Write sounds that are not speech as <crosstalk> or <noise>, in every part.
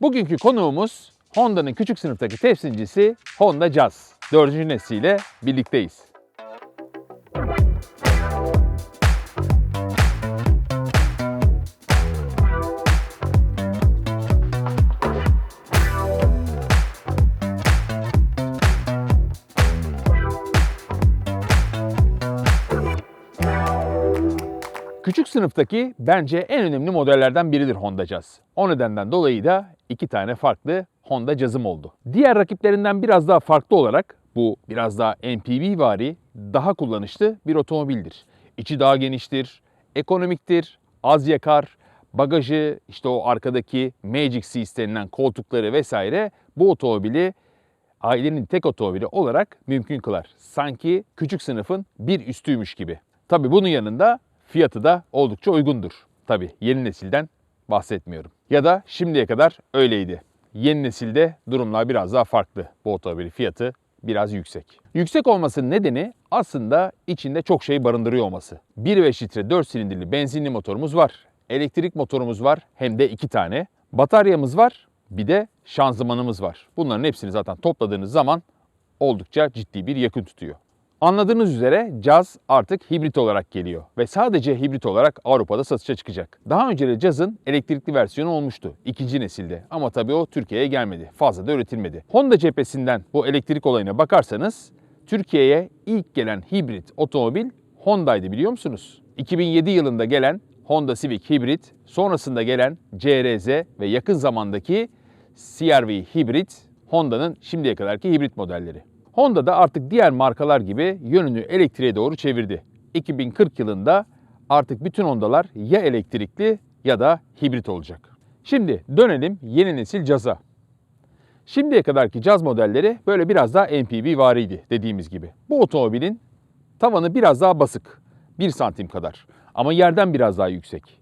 Bugünkü konuğumuz Honda'nın küçük sınıftaki temsilcisi Honda Jazz. Dördüncü nesliyle birlikteyiz. Küçük sınıftaki bence en önemli modellerden biridir Honda Jazz. O nedenden dolayı da iki tane farklı Honda Jazz'ım oldu. Diğer rakiplerinden biraz daha farklı olarak bu biraz daha MPV vari, daha kullanışlı bir otomobildir. İçi daha geniştir, ekonomiktir, az yakar, bagajı, işte o arkadaki Magic Seats denilen koltukları vesaire bu otomobili ailenin tek otomobili olarak mümkün kılar. Sanki küçük sınıfın bir üstüymüş gibi. Tabi bunun yanında fiyatı da oldukça uygundur. Tabi yeni nesilden bahsetmiyorum. Ya da şimdiye kadar öyleydi. Yeni nesilde durumlar biraz daha farklı. Bu otomobilin fiyatı biraz yüksek. Yüksek olmasının nedeni aslında içinde çok şey barındırıyor olması. 1.5 litre 4 silindirli benzinli motorumuz var. Elektrik motorumuz var hem de iki tane. Bataryamız var bir de şanzımanımız var. Bunların hepsini zaten topladığınız zaman oldukça ciddi bir yakın tutuyor. Anladığınız üzere Jazz artık hibrit olarak geliyor ve sadece hibrit olarak Avrupa'da satışa çıkacak. Daha önce de Jazz'ın elektrikli versiyonu olmuştu ikinci nesilde ama tabii o Türkiye'ye gelmedi. Fazla da üretilmedi. Honda cephesinden bu elektrik olayına bakarsanız Türkiye'ye ilk gelen hibrit otomobil Honda'ydı biliyor musunuz? 2007 yılında gelen Honda Civic hibrit, sonrasında gelen CRZ ve yakın zamandaki CR-V hibrit Honda'nın şimdiye kadarki hibrit modelleri. Honda da artık diğer markalar gibi yönünü elektriğe doğru çevirdi. 2040 yılında artık bütün Honda'lar ya elektrikli ya da hibrit olacak. Şimdi dönelim yeni nesil Jazz'a. Şimdiye kadarki Jazz modelleri böyle biraz daha MPV variydi dediğimiz gibi. Bu otomobilin tavanı biraz daha basık. 1 santim kadar. Ama yerden biraz daha yüksek.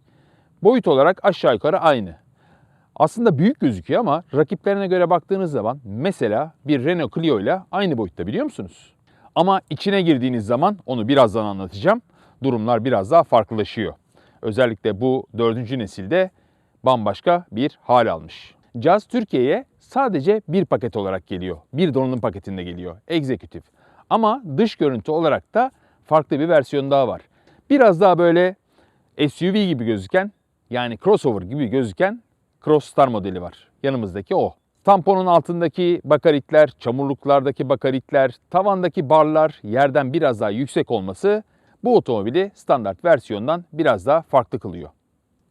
Boyut olarak aşağı yukarı aynı. Aslında büyük gözüküyor ama rakiplerine göre baktığınız zaman mesela bir Renault Clio ile aynı boyutta biliyor musunuz? Ama içine girdiğiniz zaman onu birazdan anlatacağım. Durumlar biraz daha farklılaşıyor. Özellikle bu dördüncü nesilde bambaşka bir hal almış. Jazz Türkiye'ye sadece bir paket olarak geliyor. Bir donanım paketinde geliyor. Executive. Ama dış görüntü olarak da farklı bir versiyon daha var. Biraz daha böyle SUV gibi gözüken yani crossover gibi gözüken Crossstar modeli var. Yanımızdaki o. Tamponun altındaki bakaritler, çamurluklardaki bakaritler, tavandaki barlar yerden biraz daha yüksek olması bu otomobili standart versiyondan biraz daha farklı kılıyor.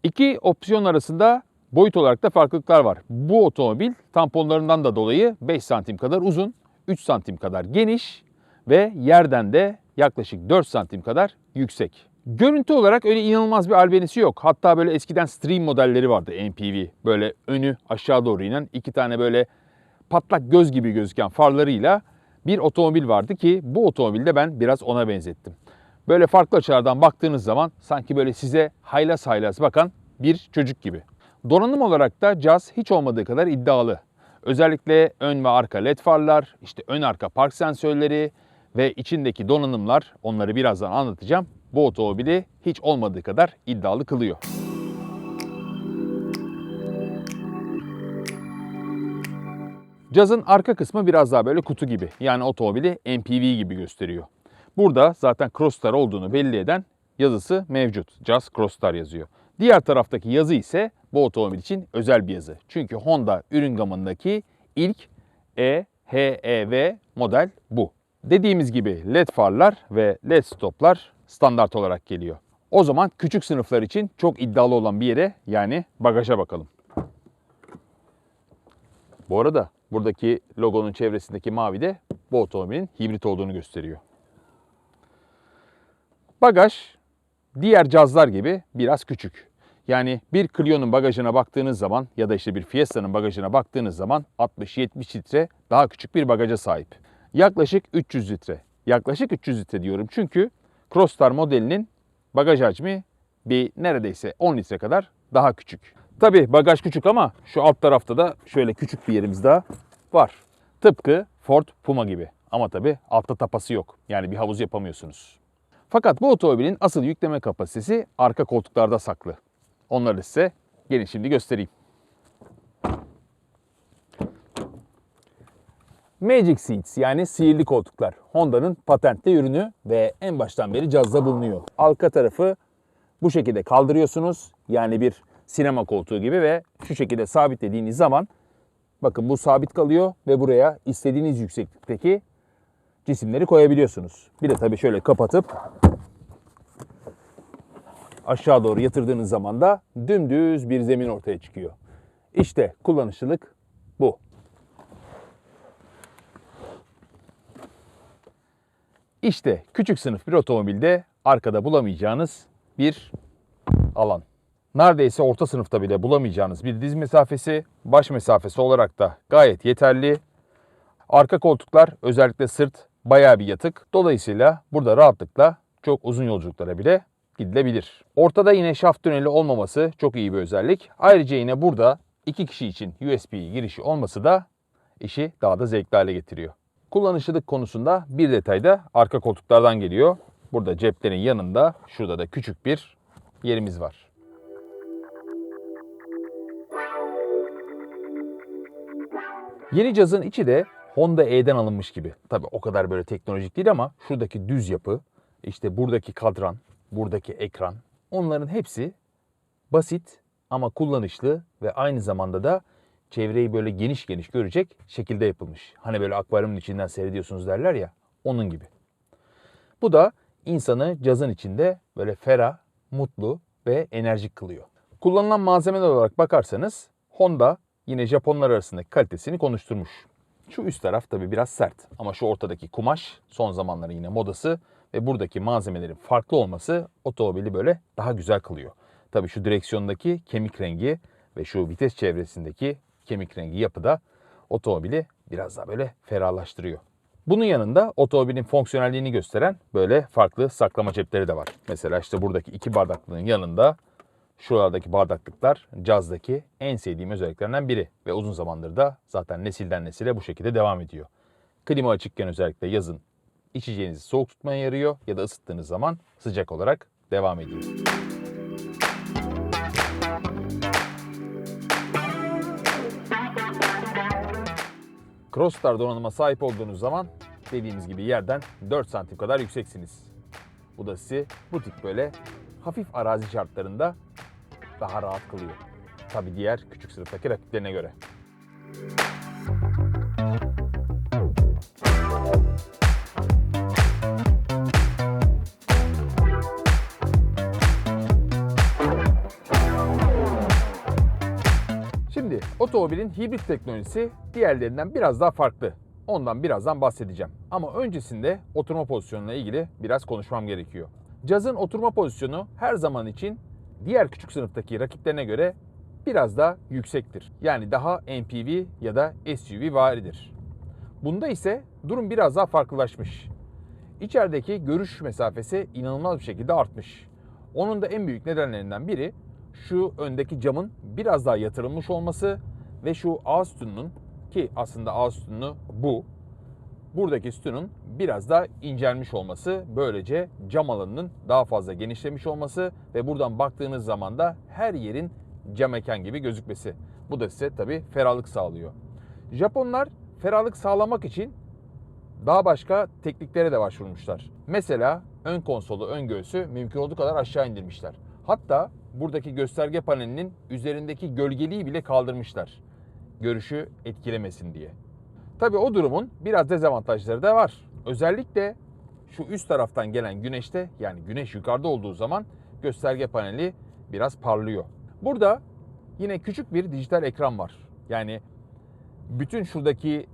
İki opsiyon arasında boyut olarak da farklılıklar var. Bu otomobil tamponlarından da dolayı 5 santim kadar uzun, 3 santim kadar geniş ve yerden de yaklaşık 4 santim kadar yüksek. Görüntü olarak öyle inanılmaz bir albenisi yok. Hatta böyle eskiden stream modelleri vardı MPV. Böyle önü aşağı doğru inen iki tane böyle patlak göz gibi gözüken farlarıyla bir otomobil vardı ki bu otomobilde ben biraz ona benzettim. Böyle farklı açılardan baktığınız zaman sanki böyle size haylaz haylaz bakan bir çocuk gibi. Donanım olarak da Jazz hiç olmadığı kadar iddialı. Özellikle ön ve arka led farlar, işte ön arka park sensörleri ve içindeki donanımlar onları birazdan anlatacağım. Bu otomobili hiç olmadığı kadar iddialı kılıyor. Jazz'ın arka kısmı biraz daha böyle kutu gibi. Yani otomobili MPV gibi gösteriyor. Burada zaten Crossstar olduğunu belli eden yazısı mevcut. Jazz Crossstar yazıyor. Diğer taraftaki yazı ise bu otomobil için özel bir yazı. Çünkü Honda ürün gamındaki ilk E, HEV model bu. Dediğimiz gibi led farlar ve led stoplar standart olarak geliyor. O zaman küçük sınıflar için çok iddialı olan bir yere yani bagaja bakalım. Bu arada buradaki logonun çevresindeki mavi de bu otomobilin hibrit olduğunu gösteriyor. Bagaj diğer cazlar gibi biraz küçük. Yani bir Clio'nun bagajına baktığınız zaman ya da işte bir Fiesta'nın bagajına baktığınız zaman 60-70 litre daha küçük bir bagaja sahip. Yaklaşık 300 litre. Yaklaşık 300 litre diyorum çünkü Crossstar modelinin bagaj hacmi bir neredeyse 10 litre kadar daha küçük. Tabi bagaj küçük ama şu alt tarafta da şöyle küçük bir yerimiz daha var. Tıpkı Ford Puma gibi. Ama tabi altta tapası yok. Yani bir havuz yapamıyorsunuz. Fakat bu otomobilin asıl yükleme kapasitesi arka koltuklarda saklı. Onları size gelin şimdi göstereyim. Magic Seats yani sihirli koltuklar. Honda'nın patentli ürünü ve en baştan beri cazda bulunuyor. Arka tarafı bu şekilde kaldırıyorsunuz. Yani bir sinema koltuğu gibi ve şu şekilde sabitlediğiniz zaman bakın bu sabit kalıyor ve buraya istediğiniz yükseklikteki cisimleri koyabiliyorsunuz. Bir de tabii şöyle kapatıp aşağı doğru yatırdığınız zaman da dümdüz bir zemin ortaya çıkıyor. İşte kullanışlılık bu. İşte küçük sınıf bir otomobilde arkada bulamayacağınız bir alan. Neredeyse orta sınıfta bile bulamayacağınız bir diz mesafesi, baş mesafesi olarak da gayet yeterli. Arka koltuklar özellikle sırt bayağı bir yatık. Dolayısıyla burada rahatlıkla çok uzun yolculuklara bile gidilebilir. Ortada yine şaft tüneli olmaması çok iyi bir özellik. Ayrıca yine burada iki kişi için USB girişi olması da işi daha da zevkli hale getiriyor. Kullanışlılık konusunda bir detay da arka koltuklardan geliyor. Burada ceplerin yanında şurada da küçük bir yerimiz var. Yeni cazın içi de Honda E'den alınmış gibi. Tabii o kadar böyle teknolojik değil ama şuradaki düz yapı, işte buradaki kadran, buradaki ekran onların hepsi basit ama kullanışlı ve aynı zamanda da çevreyi böyle geniş geniş görecek şekilde yapılmış. Hani böyle akvaryumun içinden seyrediyorsunuz derler ya onun gibi. Bu da insanı cazın içinde böyle ferah, mutlu ve enerjik kılıyor. Kullanılan malzemeler olarak bakarsanız Honda yine Japonlar arasındaki kalitesini konuşturmuş. Şu üst taraf tabii biraz sert ama şu ortadaki kumaş son zamanların yine modası ve buradaki malzemelerin farklı olması otomobili böyle daha güzel kılıyor. Tabii şu direksiyondaki kemik rengi ve şu vites çevresindeki kemik rengi yapı da otomobili biraz daha böyle ferahlaştırıyor. Bunun yanında otomobilin fonksiyonelliğini gösteren böyle farklı saklama cepleri de var. Mesela işte buradaki iki bardaklığın yanında şuralardaki bardaklıklar cazdaki en sevdiğim özelliklerinden biri. Ve uzun zamandır da zaten nesilden nesile bu şekilde devam ediyor. Klima açıkken özellikle yazın içeceğinizi soğuk tutmaya yarıyor ya da ısıttığınız zaman sıcak olarak devam ediyor. Crossstar donanıma sahip olduğunuz zaman dediğimiz gibi yerden 4 santim kadar yükseksiniz. Bu da sizi bu tip böyle hafif arazi şartlarında daha rahat kılıyor. Tabi diğer küçük sınıftaki rakiplerine göre. Otomobilin hibrit teknolojisi diğerlerinden biraz daha farklı. Ondan birazdan bahsedeceğim. Ama öncesinde oturma pozisyonuyla ilgili biraz konuşmam gerekiyor. Cazın oturma pozisyonu her zaman için diğer küçük sınıftaki rakiplerine göre biraz daha yüksektir. Yani daha MPV ya da SUV varidir. Bunda ise durum biraz daha farklılaşmış. İçerideki görüş mesafesi inanılmaz bir şekilde artmış. Onun da en büyük nedenlerinden biri şu öndeki camın biraz daha yatırılmış olması ve şu ağız sütununun ki aslında ağız sütunu bu. Buradaki sütunun biraz daha incelmiş olması, böylece cam alanının daha fazla genişlemiş olması ve buradan baktığınız zaman da her yerin cam mekan gibi gözükmesi. Bu da size tabii ferahlık sağlıyor. Japonlar ferahlık sağlamak için daha başka tekniklere de başvurmuşlar. Mesela ön konsolu, ön göğsü mümkün olduğu kadar aşağı indirmişler. Hatta buradaki gösterge panelinin üzerindeki gölgeliği bile kaldırmışlar. Görüşü etkilemesin diye. Tabii o durumun biraz dezavantajları da var. Özellikle şu üst taraftan gelen güneşte yani güneş yukarıda olduğu zaman gösterge paneli biraz parlıyor. Burada yine küçük bir dijital ekran var. Yani bütün şuradaki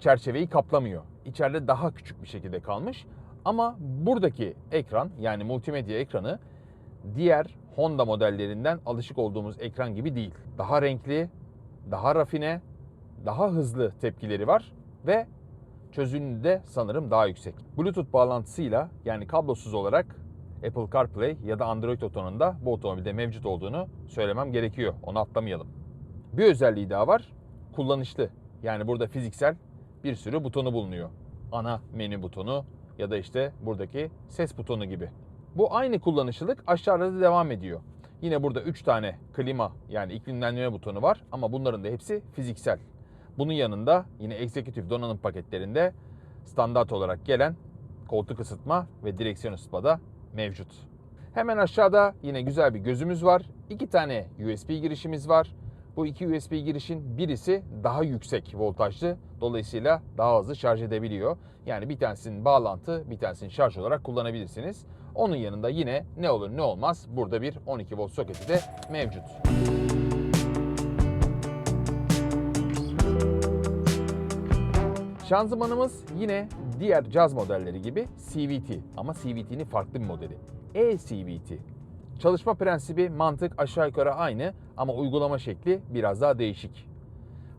çerçeveyi kaplamıyor. İçeride daha küçük bir şekilde kalmış. Ama buradaki ekran yani multimedya ekranı diğer Honda modellerinden alışık olduğumuz ekran gibi değil. Daha renkli, daha rafine, daha hızlı tepkileri var ve çözünürlüğü de sanırım daha yüksek. Bluetooth bağlantısıyla yani kablosuz olarak Apple CarPlay ya da Android Auto'nun da bu otomobilde mevcut olduğunu söylemem gerekiyor. Onu atlamayalım. Bir özelliği daha var. Kullanışlı. Yani burada fiziksel bir sürü butonu bulunuyor. Ana menü butonu ya da işte buradaki ses butonu gibi. Bu aynı kullanışlılık aşağıda da devam ediyor. Yine burada 3 tane klima yani iklimlendirme butonu var ama bunların da hepsi fiziksel. Bunun yanında yine Executive donanım paketlerinde standart olarak gelen koltuk ısıtma ve direksiyon ısıtma da mevcut. Hemen aşağıda yine güzel bir gözümüz var. İki tane USB girişimiz var. Bu iki USB girişin birisi daha yüksek voltajlı. Dolayısıyla daha hızlı şarj edebiliyor. Yani bir tanesinin bağlantı, bir tanesini şarj olarak kullanabilirsiniz. Onun yanında yine ne olur ne olmaz burada bir 12 volt soketi de mevcut. Şanzımanımız yine diğer caz modelleri gibi CVT ama CVT'nin farklı bir modeli. E-CVT. Çalışma prensibi, mantık aşağı yukarı aynı ama uygulama şekli biraz daha değişik.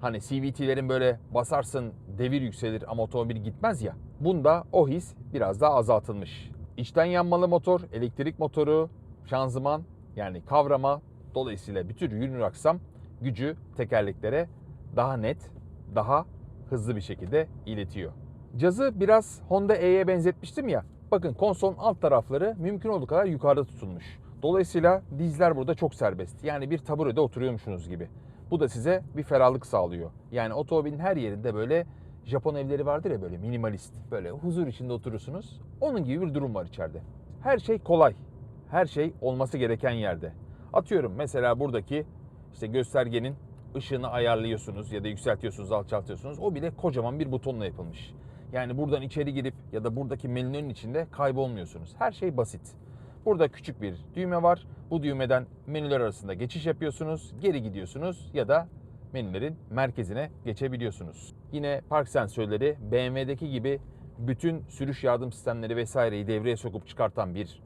Hani CVT'lerin böyle basarsın devir yükselir ama otomobil gitmez ya. Bunda o his biraz daha azaltılmış. İçten yanmalı motor, elektrik motoru, şanzıman yani kavrama dolayısıyla bütün yünlü aksam gücü tekerleklere daha net, daha hızlı bir şekilde iletiyor. Cazı biraz Honda E'ye benzetmiştim ya. Bakın konsolun alt tarafları mümkün olduğu kadar yukarıda tutulmuş. Dolayısıyla dizler burada çok serbest. Yani bir taburede oturuyormuşsunuz gibi. Bu da size bir ferahlık sağlıyor. Yani otomobilin her yerinde böyle Japon evleri vardır ya böyle minimalist. Böyle huzur içinde oturursunuz. Onun gibi bir durum var içeride. Her şey kolay. Her şey olması gereken yerde. Atıyorum mesela buradaki işte göstergenin ışığını ayarlıyorsunuz ya da yükseltiyorsunuz, alçaltıyorsunuz. O bile kocaman bir butonla yapılmış. Yani buradan içeri girip ya da buradaki menünün içinde kaybolmuyorsunuz. Her şey basit. Burada küçük bir düğme var. Bu düğmeden menüler arasında geçiş yapıyorsunuz, geri gidiyorsunuz ya da menülerin merkezine geçebiliyorsunuz. Yine park sensörleri BMW'deki gibi bütün sürüş yardım sistemleri vesaireyi devreye sokup çıkartan bir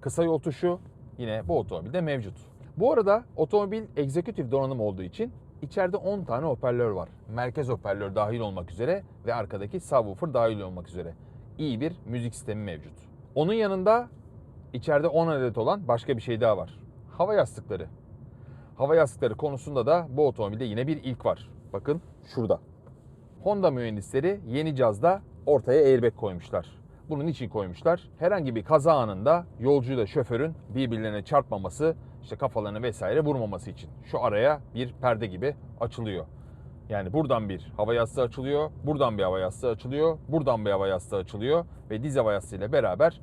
kısa yol tuşu yine bu otomobilde mevcut. Bu arada otomobil executive donanım olduğu için içeride 10 tane hoparlör var. Merkez hoparlör dahil olmak üzere ve arkadaki subwoofer dahil olmak üzere. İyi bir müzik sistemi mevcut. Onun yanında içeride 10 adet olan başka bir şey daha var. Hava yastıkları. Hava yastıkları konusunda da bu otomobilde yine bir ilk var. Bakın şurada. Honda mühendisleri yeni cazda ortaya airbag koymuşlar. Bunun için koymuşlar. Herhangi bir kaza anında yolcuyla şoförün birbirlerine çarpmaması, işte kafalarını vesaire vurmaması için. Şu araya bir perde gibi açılıyor. Yani buradan bir hava yastığı açılıyor, buradan bir hava yastığı açılıyor, buradan bir hava yastığı açılıyor ve diz hava yastığı ile beraber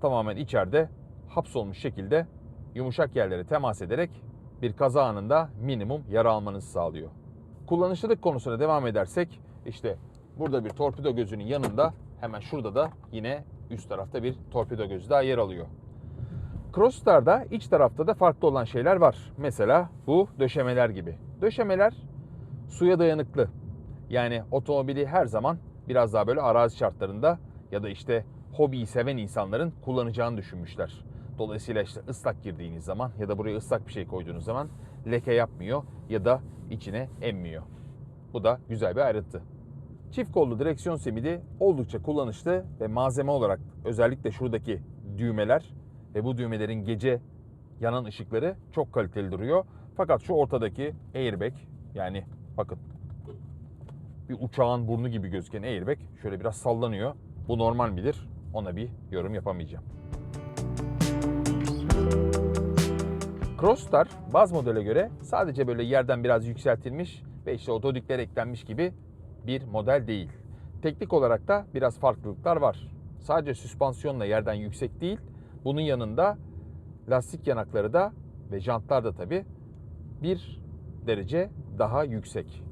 tamamen içeride hapsolmuş şekilde yumuşak yerlere temas ederek bir kaza anında minimum yara almanızı sağlıyor. Kullanışlılık konusuna devam edersek işte burada bir torpido gözünün yanında hemen şurada da yine üst tarafta bir torpido gözü daha yer alıyor. Crossstar'da iç tarafta da farklı olan şeyler var. Mesela bu döşemeler gibi. Döşemeler suya dayanıklı. Yani otomobili her zaman biraz daha böyle arazi şartlarında ya da işte hobiyi seven insanların kullanacağını düşünmüşler. Dolayısıyla işte ıslak girdiğiniz zaman ya da buraya ıslak bir şey koyduğunuz zaman leke yapmıyor ya da içine emmiyor. Bu da güzel bir ayrıntı. Çift kollu direksiyon simidi oldukça kullanışlı ve malzeme olarak özellikle şuradaki düğmeler ve bu düğmelerin gece yanan ışıkları çok kaliteli duruyor. Fakat şu ortadaki airbag yani bakın bir uçağın burnu gibi gözüken airbag şöyle biraz sallanıyor. Bu normal midir? Ona bir yorum yapamayacağım. Crossstar baz modele göre sadece böyle yerden biraz yükseltilmiş ve işte otodikler eklenmiş gibi bir model değil. Teknik olarak da biraz farklılıklar var. Sadece süspansiyonla yerden yüksek değil, bunun yanında lastik yanakları da ve jantlar da tabi bir derece daha yüksek.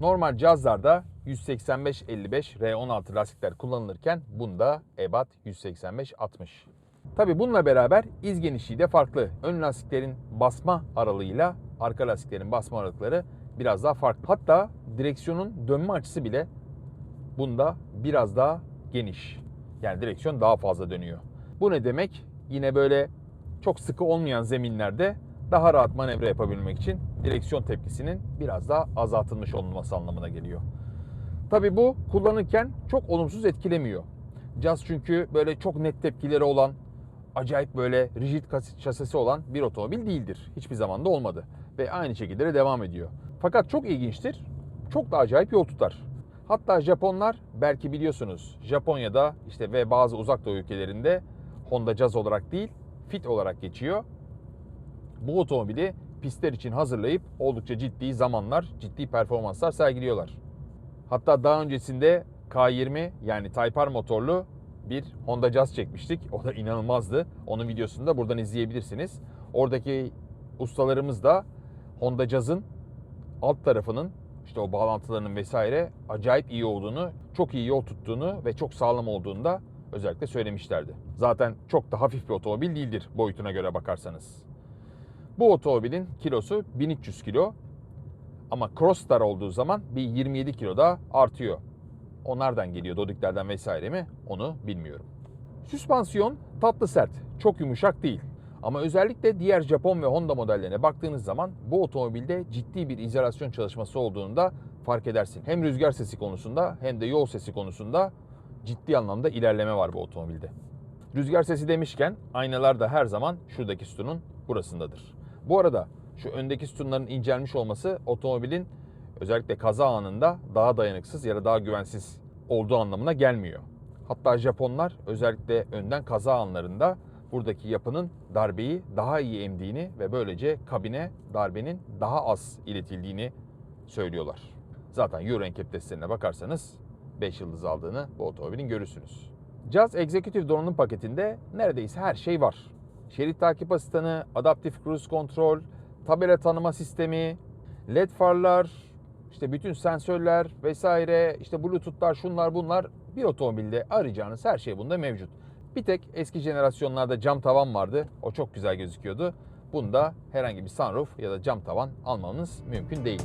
Normal cazlarda 185-55 R16 lastikler kullanılırken bunda ebat 185-60. Tabi bununla beraber iz genişliği de farklı. Ön lastiklerin basma aralığıyla arka lastiklerin basma aralıkları biraz daha farklı. Hatta direksiyonun dönme açısı bile bunda biraz daha geniş. Yani direksiyon daha fazla dönüyor. Bu ne demek? Yine böyle çok sıkı olmayan zeminlerde daha rahat manevra yapabilmek için direksiyon tepkisinin biraz daha azaltılmış olması anlamına geliyor. Tabi bu kullanırken çok olumsuz etkilemiyor. Caz çünkü böyle çok net tepkileri olan, acayip böyle rigid şasisi olan bir otomobil değildir. Hiçbir zaman da olmadı. Ve aynı şekilde de devam ediyor. Fakat çok ilginçtir. Çok da acayip yol tutar. Hatta Japonlar belki biliyorsunuz Japonya'da işte ve bazı uzak doğu ülkelerinde Honda Jazz olarak değil Fit olarak geçiyor. Bu otomobili pistler için hazırlayıp oldukça ciddi zamanlar, ciddi performanslar sergiliyorlar. Hatta daha öncesinde K20 yani Type R motorlu bir Honda Jazz çekmiştik. O da inanılmazdı. Onun videosunu da buradan izleyebilirsiniz. Oradaki ustalarımız da Honda Jazz'ın alt tarafının işte o bağlantılarının vesaire acayip iyi olduğunu, çok iyi yol tuttuğunu ve çok sağlam olduğunu da özellikle söylemişlerdi. Zaten çok da hafif bir otomobil değildir boyutuna göre bakarsanız. Bu otomobilin kilosu 1300 kilo ama Crossstar olduğu zaman bir 27 kilo daha artıyor. Onlardan geliyor Dodiklerden vesaire mi onu bilmiyorum. Süspansiyon tatlı sert, çok yumuşak değil. Ama özellikle diğer Japon ve Honda modellerine baktığınız zaman bu otomobilde ciddi bir izolasyon çalışması olduğunu da fark edersin. Hem rüzgar sesi konusunda hem de yol sesi konusunda ciddi anlamda ilerleme var bu otomobilde. Rüzgar sesi demişken aynalar da her zaman şuradaki sütunun burasındadır. Bu arada şu öndeki sütunların incelmiş olması otomobilin özellikle kaza anında daha dayanıksız ya da daha güvensiz olduğu anlamına gelmiyor. Hatta Japonlar özellikle önden kaza anlarında buradaki yapının darbeyi daha iyi emdiğini ve böylece kabine darbenin daha az iletildiğini söylüyorlar. Zaten Euro NCAP testlerine bakarsanız 5 yıldız aldığını bu otomobilin görürsünüz. Jazz Executive donanım paketinde neredeyse her şey var. Şerit takip asistanı, adaptif cruise control, tabela tanıma sistemi, led farlar, işte bütün sensörler vesaire, işte bluetoothlar, şunlar bunlar bir otomobilde arayacağınız her şey bunda mevcut. Bir tek eski jenerasyonlarda cam tavan vardı. O çok güzel gözüküyordu. Bunda herhangi bir sunroof ya da cam tavan almanız mümkün değil.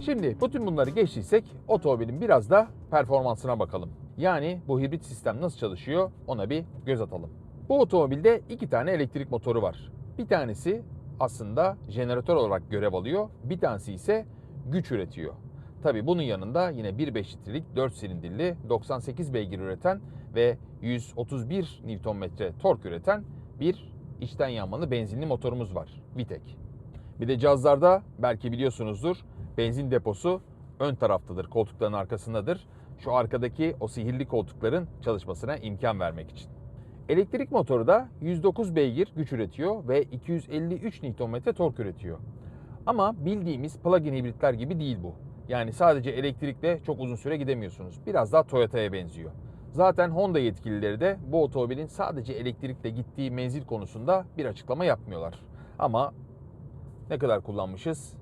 Şimdi bütün bunları geçtiysek otomobilin biraz da performansına bakalım. Yani bu hibrit sistem nasıl çalışıyor ona bir göz atalım. Bu otomobilde iki tane elektrik motoru var. Bir tanesi aslında jeneratör olarak görev alıyor. Bir tanesi ise güç üretiyor. Tabi bunun yanında yine 1.5 litrelik 4 silindirli 98 beygir üreten ve 131 Nm tork üreten bir içten yanmalı benzinli motorumuz var. Vitek. Bir de cazlarda belki biliyorsunuzdur benzin deposu ön taraftadır, koltukların arkasındadır. Şu arkadaki o sihirli koltukların çalışmasına imkan vermek için. Elektrik motoru da 109 beygir güç üretiyor ve 253 Nm tork üretiyor. Ama bildiğimiz plug-in hibritler gibi değil bu. Yani sadece elektrikle çok uzun süre gidemiyorsunuz. Biraz daha Toyota'ya benziyor. Zaten Honda yetkilileri de bu otomobilin sadece elektrikle gittiği menzil konusunda bir açıklama yapmıyorlar. Ama ne kadar kullanmışız?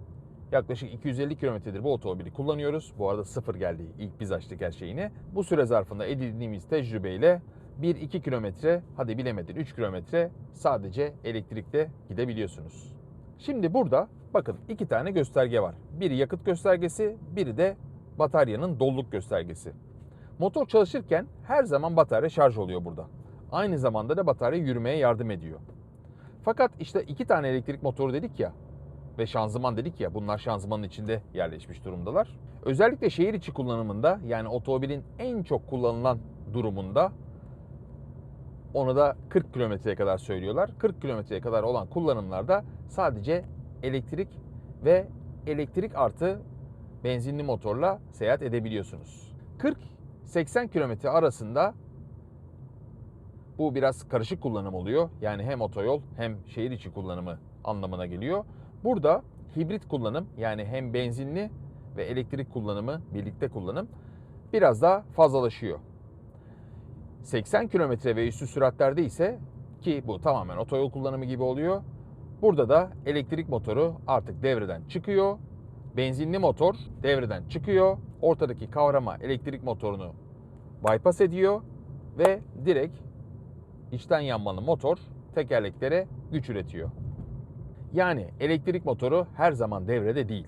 Yaklaşık 250 kilometredir bu otomobili kullanıyoruz. Bu arada sıfır geldi. İlk biz açtık her şeyini. Bu süre zarfında edindiğimiz tecrübeyle 1-2 kilometre, hadi bilemedin 3 kilometre sadece elektrikle gidebiliyorsunuz. Şimdi burada bakın iki tane gösterge var. Biri yakıt göstergesi, biri de bataryanın doluluk göstergesi. Motor çalışırken her zaman batarya şarj oluyor burada. Aynı zamanda da batarya yürümeye yardım ediyor. Fakat işte iki tane elektrik motoru dedik ya ve şanzıman dedik ya bunlar şanzımanın içinde yerleşmiş durumdalar. Özellikle şehir içi kullanımında yani otomobilin en çok kullanılan durumunda onu da 40 kilometreye kadar söylüyorlar. 40 kilometreye kadar olan kullanımlarda sadece elektrik ve elektrik artı benzinli motorla seyahat edebiliyorsunuz. 40-80 kilometre arasında bu biraz karışık kullanım oluyor. Yani hem otoyol hem şehir içi kullanımı anlamına geliyor. Burada hibrit kullanım yani hem benzinli ve elektrik kullanımı birlikte kullanım biraz daha fazlalaşıyor. 80 kilometre ve üstü süratlerde ise ki bu tamamen otoyol kullanımı gibi oluyor. Burada da elektrik motoru artık devreden çıkıyor. Benzinli motor devreden çıkıyor. Ortadaki kavrama elektrik motorunu bypass ediyor ve direkt içten yanmalı motor tekerleklere güç üretiyor. Yani elektrik motoru her zaman devrede değil.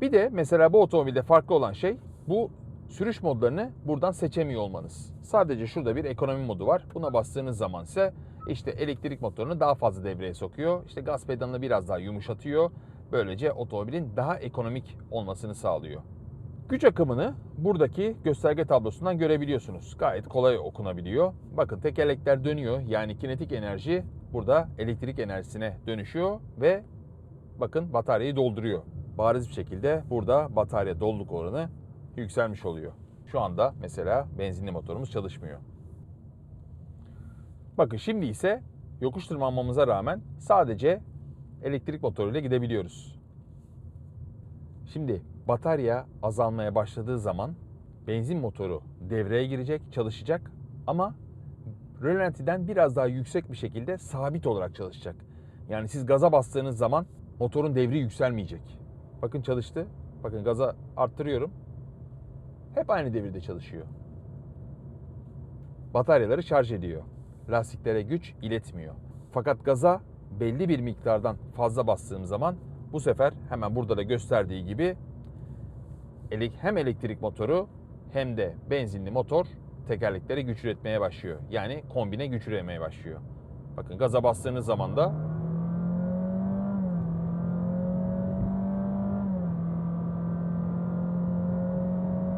Bir de mesela bu otomobilde farklı olan şey bu sürüş modlarını buradan seçemiyor olmanız. Sadece şurada bir ekonomi modu var. Buna bastığınız zaman ise işte elektrik motorunu daha fazla devreye sokuyor. İşte gaz pedalını biraz daha yumuşatıyor. Böylece otomobilin daha ekonomik olmasını sağlıyor. Güç akımını buradaki gösterge tablosundan görebiliyorsunuz. Gayet kolay okunabiliyor. Bakın tekerlekler dönüyor. Yani kinetik enerji burada elektrik enerjisine dönüşüyor ve bakın bataryayı dolduruyor. Bariz bir şekilde burada batarya doluluk oranı yükselmiş oluyor. Şu anda mesela benzinli motorumuz çalışmıyor. Bakın şimdi ise yokuş tırmanmamıza rağmen sadece elektrik motoruyla gidebiliyoruz. Şimdi batarya azalmaya başladığı zaman benzin motoru devreye girecek, çalışacak ama rölantiden biraz daha yüksek bir şekilde sabit olarak çalışacak. Yani siz gaza bastığınız zaman motorun devri yükselmeyecek. Bakın çalıştı. Bakın gaza arttırıyorum. Hep aynı devirde çalışıyor. Bataryaları şarj ediyor. Lastiklere güç iletmiyor. Fakat gaza belli bir miktardan fazla bastığım zaman bu sefer hemen burada da gösterdiği gibi hem elektrik motoru hem de benzinli motor tekerleklere güç üretmeye başlıyor. Yani kombine güç üretmeye başlıyor. Bakın gaza bastığınız zaman da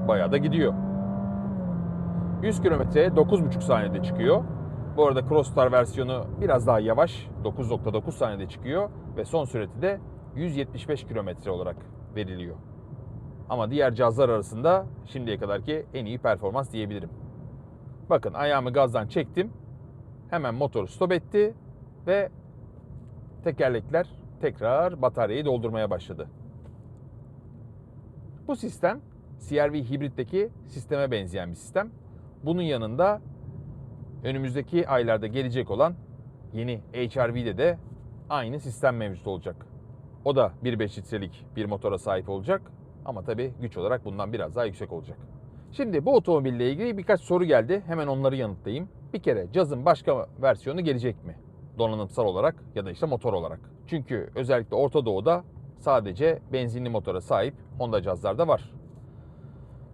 bayağı da gidiyor. 100 kilometreye 9,5 saniyede çıkıyor. Bu arada Crossstar versiyonu biraz daha yavaş. 9.9 saniyede çıkıyor ve son süreti de 175 kilometre olarak veriliyor. Ama diğer cihazlar arasında şimdiye kadarki en iyi performans diyebilirim. Bakın ayağımı gazdan çektim. Hemen motoru stop etti ve tekerlekler tekrar bataryayı doldurmaya başladı. Bu sistem CR-V hibritteki sisteme benzeyen bir sistem. Bunun yanında önümüzdeki aylarda gelecek olan yeni HR-V'de de aynı sistem mevcut olacak. O da 1.5 litrelik bir motora sahip olacak ama tabii güç olarak bundan biraz daha yüksek olacak. Şimdi bu otomobille ilgili birkaç soru geldi. Hemen onları yanıtlayayım. Bir kere cazın başka versiyonu gelecek mi? Donanımsal olarak ya da işte motor olarak. Çünkü özellikle Orta Doğu'da sadece benzinli motora sahip Honda cazlar da var.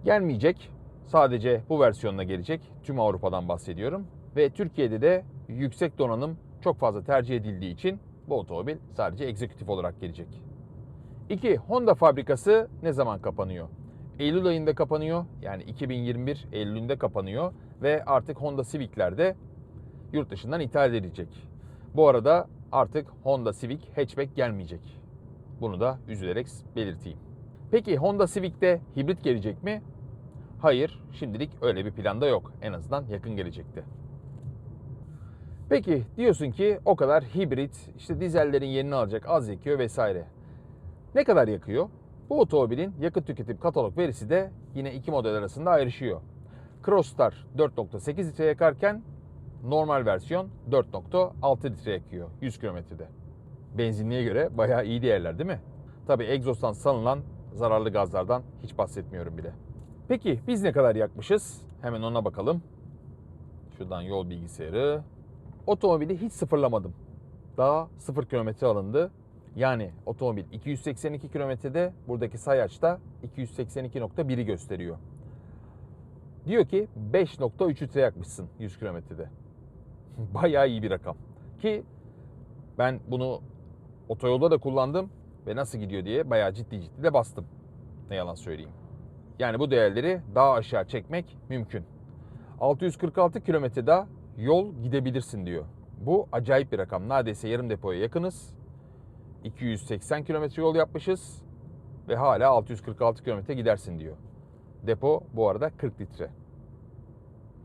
Gelmeyecek. Sadece bu versiyonla gelecek. Tüm Avrupa'dan bahsediyorum. Ve Türkiye'de de yüksek donanım çok fazla tercih edildiği için bu otomobil sadece egzekutif olarak gelecek. 2. Honda fabrikası ne zaman kapanıyor? Eylül ayında kapanıyor. Yani 2021 Eylül'ünde kapanıyor ve artık Honda Civic'ler de yurt dışından ithal edilecek. Bu arada artık Honda Civic hatchback gelmeyecek. Bunu da üzülerek belirteyim. Peki Honda Civic'te hibrit gelecek mi? Hayır, şimdilik öyle bir planda yok. En azından yakın gelecekte. Peki diyorsun ki o kadar hibrit, işte dizellerin yerini alacak, az yakıyor vesaire. Ne kadar yakıyor? Bu otomobilin yakıt tüketim katalog verisi de yine iki model arasında ayrışıyor. Crossstar 4.8 litre yakarken normal versiyon 4.6 litre yakıyor 100 kilometrede. Benzinliğe göre bayağı iyi değerler değil mi? Tabii egzozdan salınan zararlı gazlardan hiç bahsetmiyorum bile. Peki biz ne kadar yakmışız? Hemen ona bakalım. Şuradan yol bilgisayarı. Otomobili hiç sıfırlamadım. Daha 0 kilometre alındı. Yani otomobil 282 kilometrede buradaki sayaçta 282.1'i gösteriyor. Diyor ki 5.3 litre yakmışsın 100 kilometrede. <laughs> Bayağı iyi bir rakam. Ki ben bunu otoyolda da kullandım ve nasıl gidiyor diye bayağı ciddi ciddi de bastım. Ne yalan söyleyeyim. Yani bu değerleri daha aşağı çekmek mümkün. 646 kilometre daha yol gidebilirsin diyor. Bu acayip bir rakam. Neredeyse yarım depoya yakınız. 280 kilometre yol yapmışız ve hala 646 kilometre gidersin diyor. Depo bu arada 40 litre.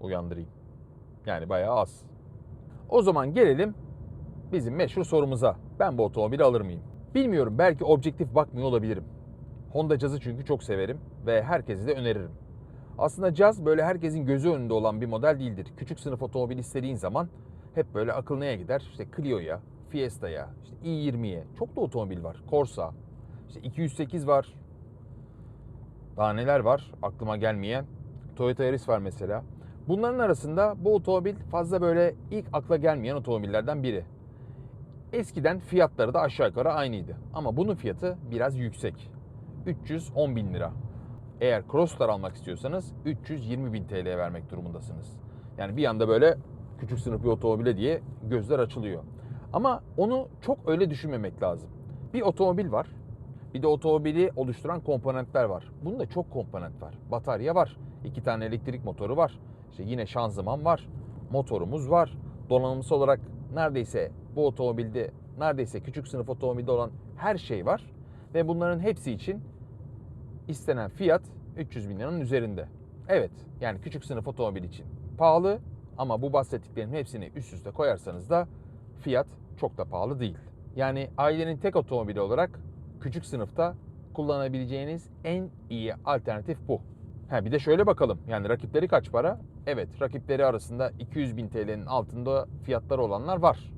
Uyandırayım. Yani bayağı az. O zaman gelelim bizim meşhur sorumuza. Ben bu otomobili alır mıyım? Bilmiyorum belki objektif bakmıyor olabilirim. Honda Jazz'ı çünkü çok severim ve herkese de öneririm. Aslında Jazz böyle herkesin gözü önünde olan bir model değildir. Küçük sınıf otomobil istediğin zaman hep böyle akıl neye gider? İşte Clio'ya, Fiesta'ya, işte i20'ye. Çok da otomobil var. Corsa, işte 208 var. Daha neler var aklıma gelmeyen. Toyota Yaris var mesela. Bunların arasında bu otomobil fazla böyle ilk akla gelmeyen otomobillerden biri. Eskiden fiyatları da aşağı yukarı aynıydı. Ama bunun fiyatı biraz yüksek. 310 bin lira. Eğer Crossstar almak istiyorsanız 320 bin TL vermek durumundasınız. Yani bir anda böyle küçük sınıf bir otomobile diye gözler açılıyor. Ama onu çok öyle düşünmemek lazım. Bir otomobil var. Bir de otomobili oluşturan komponentler var. Bunda çok komponent var. Batarya var. iki tane elektrik motoru var. İşte yine şanzıman var. Motorumuz var. Donanımsal olarak neredeyse bu otomobilde neredeyse küçük sınıf otomobilde olan her şey var. Ve bunların hepsi için istenen fiyat 300 bin liranın üzerinde. Evet yani küçük sınıf otomobil için pahalı ama bu bahsettiklerimin hepsini üst üste koyarsanız da fiyat çok da pahalı değil. Yani ailenin tek otomobili olarak küçük sınıfta kullanabileceğiniz en iyi alternatif bu. Ha bir de şöyle bakalım. Yani rakipleri kaç para? Evet, rakipleri arasında 200 bin TL'nin altında fiyatları olanlar var.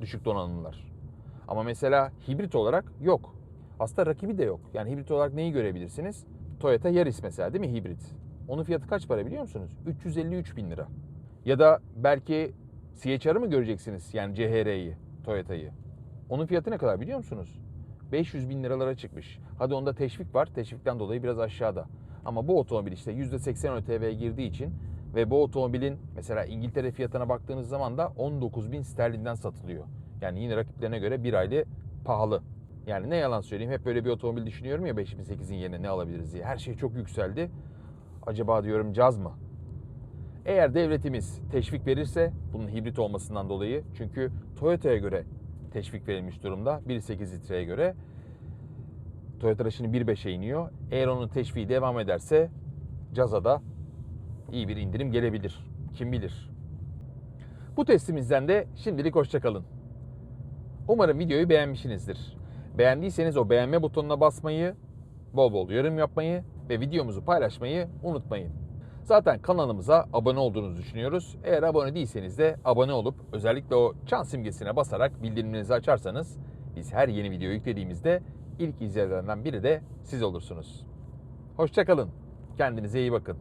Düşük donanımlılar. Ama mesela hibrit olarak yok. Aslında rakibi de yok. Yani hibrit olarak neyi görebilirsiniz? Toyota Yaris mesela değil mi hibrit? Onun fiyatı kaç para biliyor musunuz? 353 bin lira. Ya da belki CHR'ı mı göreceksiniz? Yani CHR'yi, Toyota'yı. Onun fiyatı ne kadar biliyor musunuz? 500 bin liralara çıkmış. Hadi onda teşvik var. Teşvikten dolayı biraz aşağıda. Ama bu otomobil işte %80 ÖTV'ye girdiği için ve bu otomobilin mesela İngiltere fiyatına baktığınız zaman da 19 bin sterlinden satılıyor. Yani yine rakiplerine göre bir aylı pahalı. Yani ne yalan söyleyeyim hep böyle bir otomobil düşünüyorum ya 5008'in yerine ne alabiliriz diye. Her şey çok yükseldi. Acaba diyorum caz mı? Eğer devletimiz teşvik verirse bunun hibrit olmasından dolayı çünkü Toyota'ya göre teşvik verilmiş durumda 1.8 litreye göre Toyota şimdi 1.5'e iniyor. Eğer onun teşviği devam ederse Caz'a da iyi bir indirim gelebilir. Kim bilir. Bu testimizden de şimdilik hoşçakalın. Umarım videoyu beğenmişsinizdir. Beğendiyseniz o beğenme butonuna basmayı, bol bol yorum yapmayı ve videomuzu paylaşmayı unutmayın. Zaten kanalımıza abone olduğunuzu düşünüyoruz. Eğer abone değilseniz de abone olup özellikle o çan simgesine basarak bildirimlerinizi açarsanız biz her yeni video yüklediğimizde ilk izleyenlerden biri de siz olursunuz. Hoşçakalın. Kendinize iyi bakın.